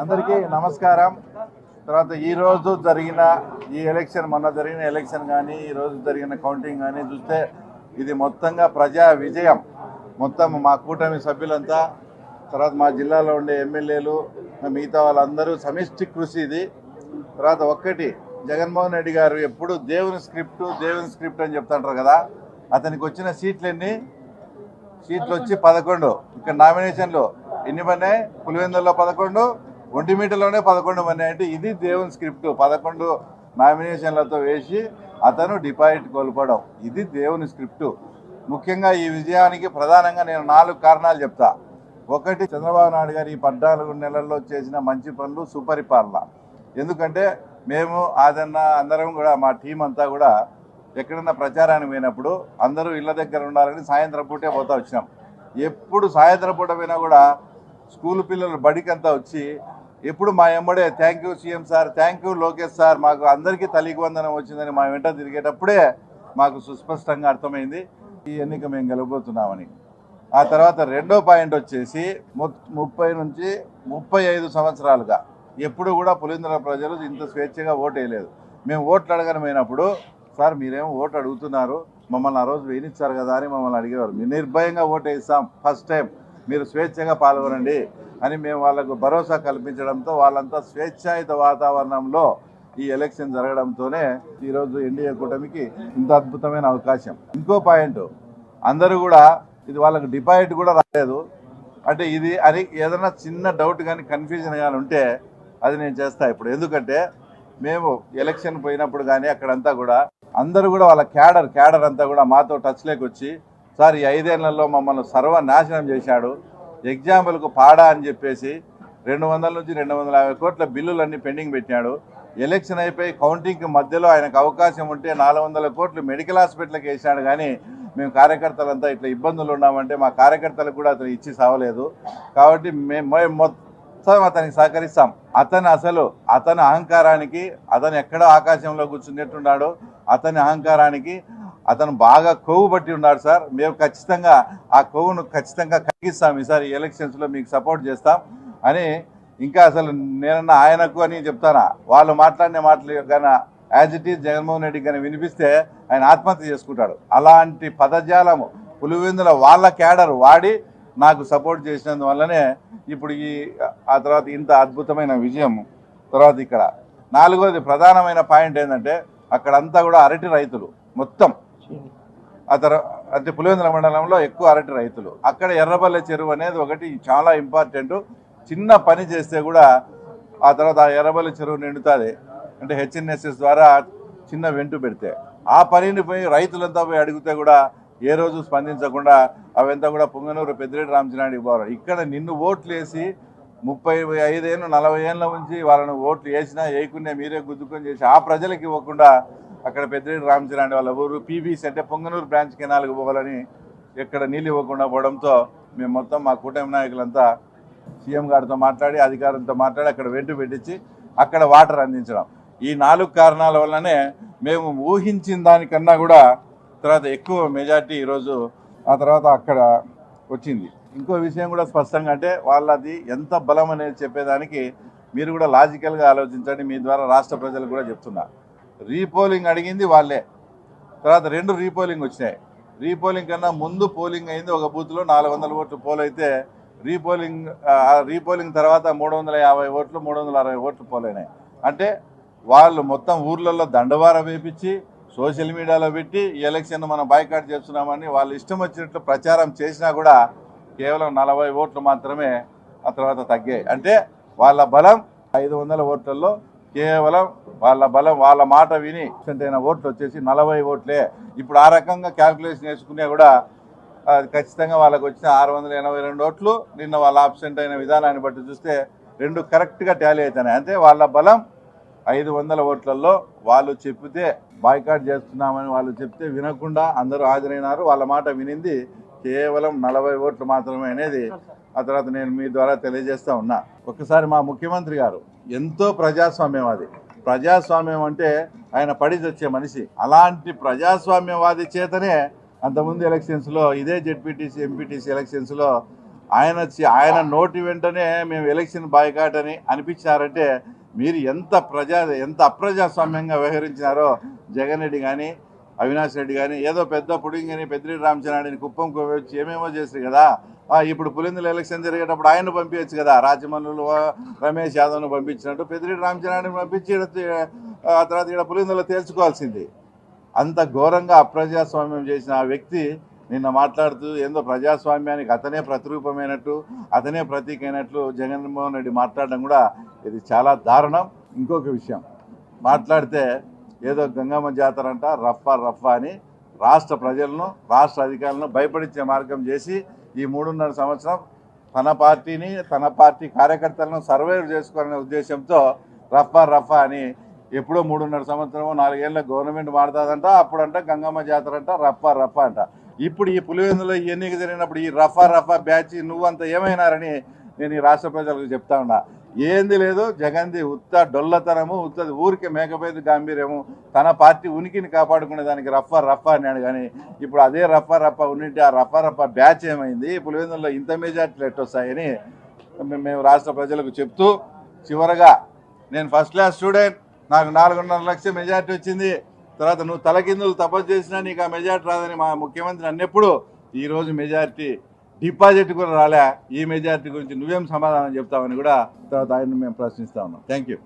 అందరికీ నమస్కారం. తర్వాత ఈ రోజు జరిగిన ఈ ఎలక్షన్ మొన్న జరిగిన ఎలక్షన్ కానీ ఈ రోజు జరిగిన కౌంటింగ్ కానీ చూస్తే ఇది మొత్తంగా ప్రజా విజయం. మొత్తం మా కూటమి సభ్యులంతా తర్వాత మా జిల్లాలో ఉండే ఎమ్మెల్యేలు మిగతా వాళ్ళందరూ సమిష్టి కృషి ఇది. తర్వాత ఒక్కటి జగన్మోహన్ రెడ్డి గారు ఎప్పుడు దేవుని స్క్రిప్ట్ దేవుని స్క్రిప్ట్ అని చెప్తుంటారు కదా అతనికి వచ్చిన సీట్లు ఎన్ని? సీట్లు వచ్చి పదకొండు. ఇక్కడ నామినేషన్లు ఎన్ని పడినాయి? పులివెందుల్లో పదకొండు ఒంటిమీటలోనే పదకొండు మంది అంటే ఇది దేవుని స్క్రిప్ట్. పదకొండు నామినేషన్లతో వేసి అతను డిపాజిట్ కోల్పోవడం. ఇది దేవుని స్క్రిప్ట్. ముఖ్యంగా ఈ విజయానికి ప్రధానంగా నేను నాలుగు కారణాలు చెప్తా. ఒకటి చంద్రబాబు నాయుడు గారు ఈ పద్నాలుగు నెలల్లో చేసిన మంచి పనులు సుపరిపాలన. ఎందుకంటే మేము ఆదన్న అందరం కూడా మా టీం అంతా కూడా ఎక్కడన్నా ప్రచారానికి పోయినప్పుడు అందరూ ఇళ్ళ దగ్గర ఉండాలని సాయంత్రం పూటే పోతా వచ్చినాం. ఎప్పుడు సాయంత్రం పూట పోయినా కూడా స్కూల్ పిల్లలు బడికంతా వచ్చి ఎప్పుడు మా ఎమ్మడే thank you CM sir thank you Lokesh sir మాకు అందరికీ తల్లికి వందనం వచ్చిందని మా వెంట తిరిగేటప్పుడే మాకు సుస్పష్టంగా అర్థమైంది. ఈ ఎన్నిక మేము గెలవబోతున్నామని. ఆ తర్వాత రెండో పాయింట్ వచ్చేసి ము- ముప్పై నుంచి ముప్పై ఐదు సంవత్సరాలుగా ఎప్పుడు కూడా పులిందర ప్రజలు ఇంత స్వేచ్ఛగా ఓటు వేయలేదు. మేము ఓట్లు అడగనమైనప్పుడు సార్ మీరేమో ఓటు అడుగుతున్నారు మమ్మల్ని ఆ రోజు వేయించారు కదా అని మమ్మల్ని అడిగేవారు. మీరు నిర్భయంగా ఓటు వేస్తాం ఫస్ట్ టైం. మీరు స్వేచ్ఛగా పాల్గొనండి అని మేము వాళ్ళకు భరోసా కల్పించడంతో వాళ్ళంతా స్వేచ్ఛాయుత వాతావరణంలో ఈ ఎలక్షన్ జరగడంతోనే ఈరోజు ఎన్డీఏ కూటమికి ఇంత అద్భుతమైన అవకాశం. ఇంకో పాయింట్ అందరూ కూడా ఇది వాళ్ళకు డిపాజిట్ కూడా రాలేదు. అంటే ఇది అని ఏదైనా చిన్న డౌట్ కానీ కన్ఫ్యూజన్ కానీ ఉంటే అది నేను చేస్తా ఇప్పుడు. ఎందుకంటే మేము ఎలక్షన్ పోయినప్పుడు కానీ అక్కడంతా కూడా అందరూ కూడా వాళ్ళ క్యాడర్ క్యాడర్ అంతా కూడా మాతో టచ్లోకి వచ్చి సార్ ఈ ఐదేళ్ళలో మమ్మల్ని సర్వనాశనం చేశాడు. ఎగ్జాంపుల్కు పాడా అని చెప్పేసి రెండు వందల నుంచి రెండు వందల యాభై కోట్ల బిల్లులన్నీ పెండింగ్ పెట్టాడు ఎలక్షన్ అయిపోయి కౌంటింగ్కి మధ్యలో ఆయనకు అవకాశం ఉంటే నాలుగు వందల కోట్లు మెడికల్ హాస్పిటల్కి వేసాడు కానీ మేము కార్యకర్తలంతా ఇట్లా ఇబ్బందులు ఉన్నామంటే మా కార్యకర్తలకు కూడా అతను ఇచ్చి సావలేదు. కాబట్టి మేము మొత్తం అతనికి సహకరిస్తాం. అతను అసలు అతని అహంకారానికి అతను ఎక్కడో ఆకాశంలో కూర్చున్నట్టున్నాడు. అతని అహంకారానికి అతను బాగా కొవ్వు పట్టి ఉన్నాడు సార్. మేము ఖచ్చితంగా ఆ కొవ్వును ఖచ్చితంగా కరిగిస్తాం ఈసారి ఎలక్షన్స్లో మీకు సపోర్ట్ చేస్తాం అని ఇంకా అసలు నేనన్న ఆయనకు అని చెప్తానా? వాళ్ళు మాట్లాడిన మాటలు కానీ as it is Jaganmohan Reddy కానీ వినిపిస్తే ఆయన ఆత్మహత్య చేసుకుంటాడు. అలాంటి పదజాలము పులివెందుల వాళ్ళ క్యాడర్ వాడి నాకు సపోర్ట్ చేసినందువల్లనే ఇప్పుడు ఈ ఆ తర్వాత ఇంత అద్భుతమైన విజయం తర్వాత ఇక్కడ. నాలుగోది ప్రధానమైన పాయింట్ ఏంటంటే అక్కడంతా కూడా అరటి రైతులు మొత్తం. ఆ తర్వాత అంటే పులివెందుల మండలంలో ఎక్కువ అరటి రైతులు. అక్కడ ఎర్రబల్లె చెరువు అనేది ఒకటి చాలా ఇంపార్టెంట్ చిన్న పని చేస్తే కూడా ఆ తర్వాత ఆ ఎర్రబల్లె చెరువు నిండుతుంది. అంటే హెచ్ఎన్ఎస్ఎస్ ద్వారా చిన్న వెంటు పెడితే. ఆ పనిని పోయి రైతులంతా పోయి అడిగితే కూడా ఏ రోజు స్పందించకుండా అవంతా కూడా పొంగనూరు పెద్దిరెడ్డి రామచనాయుడు పోవాలి ఇక్కడ నిన్ను ఓట్లు వేసి ముప్పై ఐదేళ్ళు నలభై ఏళ్ళ నుంచి వాళ్ళని ఓట్లు వేసినా వేయకునే మీరే గుద్దుకొని చేసి ఆ ప్రజలకు ఇవ్వకుండా అక్కడ పెద్దిరెడ్డి రామచంద్రాని వాళ్ళ ఊరు పీబీసీ అంటే పొంగనూరు బ్రాంచ్ కెనాల్కి పోవాలని ఎక్కడ నీళ్ళు ఇవ్వకుండా పోవడంతో మేము మొత్తం మా కూటమి నాయకులంతా సీఎం గారితో మాట్లాడి అధికారులతో మాట్లాడి అక్కడ వెంటు పెట్టించి అక్కడ వాటర్ అందించడం. ఈ నాలుగు కారణాల వల్లనే మేము ఊహించిన దానికన్నా కూడా తర్వాత ఎక్కువ మెజార్టీ ఈరోజు ఆ తర్వాత అక్కడ వచ్చింది. ఇంకో విషయం కూడా స్పష్టంగా అంటే వాళ్ళది ఎంత బలం అనేది చెప్పేదానికి మీరు కూడా లాజికల్గా ఆలోచించండి మీ ద్వారా రాష్ట్ర ప్రజలు కూడా చెప్తున్నారు రీపోలింగ్ అడిగింది వాళ్ళే. తర్వాత రెండు రీపోలింగ్ వచ్చినాయి. రీపోలింగ్ కన్నా ముందు పోలింగ్ అయింది ఒక బూత్లో నాలుగు వందల ఓట్లు పోల్ అయితే రీపోలింగ్ రీపోలింగ్ తర్వాత మూడు వందల యాభై ఓట్లు మూడు వందల అరవై ఓట్లు పోలైనాయి అంటే వాళ్ళు మొత్తం ఊర్లలో దండవార వేపించి సోషల్ మీడియాలో పెట్టి ఎలక్షన్ మనం బాయ్కాట్ చేస్తున్నామని వాళ్ళు ఇష్టం వచ్చినట్లు ప్రచారం చేసినా కూడా కేవలం నలభై ఓట్లు మాత్రమే ఆ తర్వాత తగ్గాయి. అంటే వాళ్ళ బలం ఐదు వందల ఓట్లలో కేవలం వాళ్ళ బలం వాళ్ళ మాట విని అయిన ఓట్లు వచ్చేసి నలభై ఓట్లే. ఇప్పుడు ఆ రకంగా క్యాల్కులేషన్ వేసుకునే కూడా ఖచ్చితంగా వాళ్ళకు వచ్చిన ఆరు వందల ఎనభై రెండు ఓట్లు నిన్న వాళ్ళ ఆబ్సెంట్ అయిన విధానాన్ని బట్టి చూస్తే రెండు కరెక్ట్గా ట్యాలీ అవుతున్నాయి. అంటే వాళ్ళ బలం ఐదు వందల ఓట్లలో వాళ్ళు చెప్తే బాయ్కాట్ చేస్తున్నామని వాళ్ళు చెప్తే వినకుండా అందరూ హాజరైనారు. వాళ్ళ మాట వినింది కేవలం నలభై ఓట్లు మాత్రమే అనేది ఆ తర్వాత నేను మీ ద్వారా తెలియజేస్తా ఉన్నా. ఒకసారి మా ముఖ్యమంత్రి గారు ఎంతో ప్రజాస్వామ్యవాది ప్రజాస్వామ్యం అంటే ఆయన పడి వచ్చే మనిషి. అలాంటి ప్రజాస్వామ్యవాది చేతనే అంతకుముందు ఎలక్షన్స్లో ఇదే జెడ్పీటీసీ ఎంపీటీసీ ఎలక్షన్స్లో ఆయన ఆయన నోటి వెంటనే మేము ఎలక్షన్ బాయ్కాట్ అని అనిపించారంటే మీరు ఎంత ప్రజా ఎంత అప్రజాస్వామ్యంగా వ్యవహరించినారో జగన్ రెడ్డి కానీ అవినాష్ రెడ్డి కానీ ఏదో పెద్ద పుడింగని పెద్దిరెడ్డి రామచంద్రాడిని కుప్పం వచ్చి ఏమేమో చేశారు కదా. ఇప్పుడు పులిందుల ఎలక్షన్ జరిగేటప్పుడు ఆయన పంపించచ్చు కదా. రాజమల్లులు రమేష్ యాదవ్ను పంపించినట్టు పెద్దిరెడ్డి రామచంద్రాడిని పంపించి ఆ తర్వాత ఇక్కడ పులిందులో తేల్చుకోవాల్సింది. అంత ఘోరంగా అప్రజాస్వామ్యం చేసిన ఆ వ్యక్తి నిన్న మాట్లాడుతూ ఏందో ప్రజాస్వామ్యానికి అతనే ప్రతిరూపమైనట్టు అతనే ప్రతీక అయినట్లు జగన్మోహన్ రెడ్డి మాట్లాడడం కూడా ఇది చాలా దారుణం. ఇంకొక విషయం మాట్లాడితే ఏదో గంగమ్మ జాతర అంట రఫ్ఫా రఫ్ఫా అని రాష్ట్ర ప్రజలను రాష్ట్ర అధికారులను భయపడించే మార్గం చేసి ఈ మూడున్నర సంవత్సరం తన పార్టీని తన పార్టీ కార్యకర్తలను సర్వైవ్ చేసుకోవాలనే ఉద్దేశంతో రఫా రఫా అని ఎప్పుడో మూడున్నర సంవత్సరము నాలుగేళ్ళ గవర్నమెంట్ మారుతుందంట అప్పుడంట గంగమ్మ జాతర అంట రఫ్ఫా రఫ్ఫా అంట. ఇప్పుడు ఈ పులివెందులో ఈ ఎన్నిక జరిగినప్పుడు ఈ రఫా రఫా బ్యాచ్ నువ్వంతా ఏమైనారని నేను ఈ రాష్ట్ర ప్రజలకు చెప్తా ఉన్నా. ఏంది లేదు జగన్ది ఉత్త డొల్లతనము ఉత్తది ఊరికి మేకపోయేది గాంభీర్యము. తన పార్టీ ఉనికిని కాపాడుకునే దానికి రఫా రఫా అన్నాడు కానీ ఇప్పుడు అదే రఫా రఫా ఉన్నింటి ఆ రఫా రఫా బ్యాచ్ ఏమైంది? పులివెందులో ఇంత మెజార్టీలు ఎట్టొస్తాయని మేము రాష్ట్ర ప్రజలకు చెప్తూ చివరగా నేను ఫస్ట్ క్లాస్ స్టూడెంట్ నాకు నాలుగున్నర లక్షల మెజార్టీ వచ్చింది. తర్వాత నువ్వు తలకిందులు తపస్సు చేసినా నీకు ఆ మెజార్టీ రాదని మా ముఖ్యమంత్రి అన్నప్పుడు ఈరోజు మెజార్టీ డిపాజిట్ కూడా రాలే ఈ మెజార్టీ గురించి నువ్వేం సమాధానం చెప్తావని కూడా తర్వాత ఆయన మేము ప్రశ్నిస్తా ఉన్నాం. Thank you.